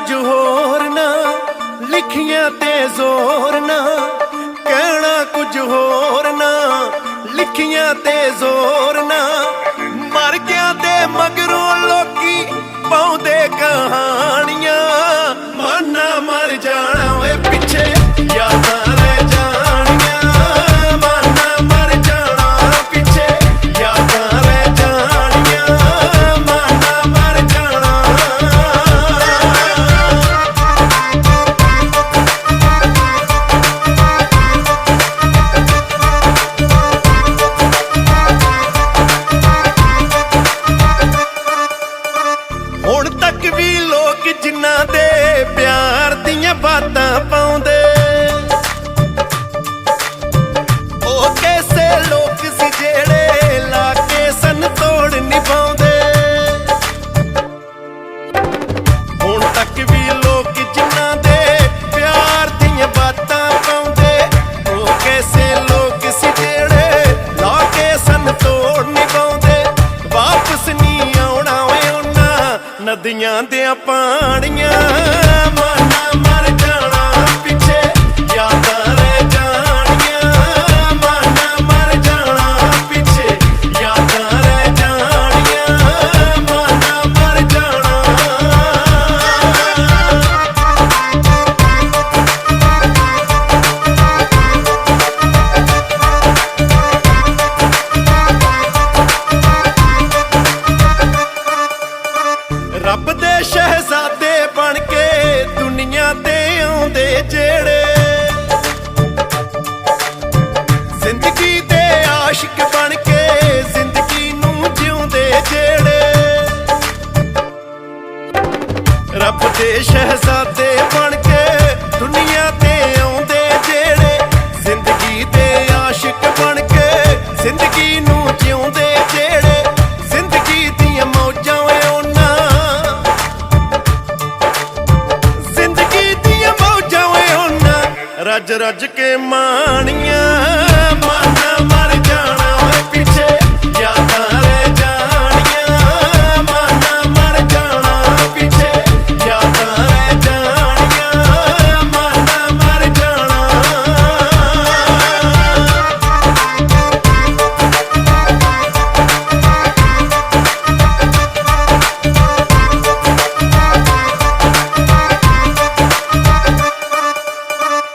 ਕੁਝ ਹੋਰ ਨਾ, ਲਿਖੀਆਂ ਤੇ ਜ਼ੋਰ ਨਾ, ਕਹਿਣਾ ਕੁਝ ਹੋਰ ਨਾ, ਲਿਖੀਆਂ ਤੇ ਜ਼ੋਰ ਨਾ, ਮਰ ਗਿਆ ਤੇ ਮਗਰੋਂ ਲੋਕੀ ਪਾਉਂਦੇ ਕਹਾਂ ਦੀਆਂ ਦਿਆਂ ਪਾਣੀਆਂ ਮਾਨਾ ਜ਼ਿੰਦਗੀ ਦੇ ਆਸ਼ਿਕ ਬਣ ਕੇ ਜ਼ਿੰਦਗੀ ਨੂੰ ਜਿਉਂਦੇ ਜਿਹੜੇ ਰੱਬ ਦੇ ਸ਼ਹਿਜ਼ਾਦੇ ਬਣ ਕੇ ਦੁਨੀਆ ਤੇ ਰੱਜ ਰੱਜ ਕੇ ਮਾਣੀਆਂ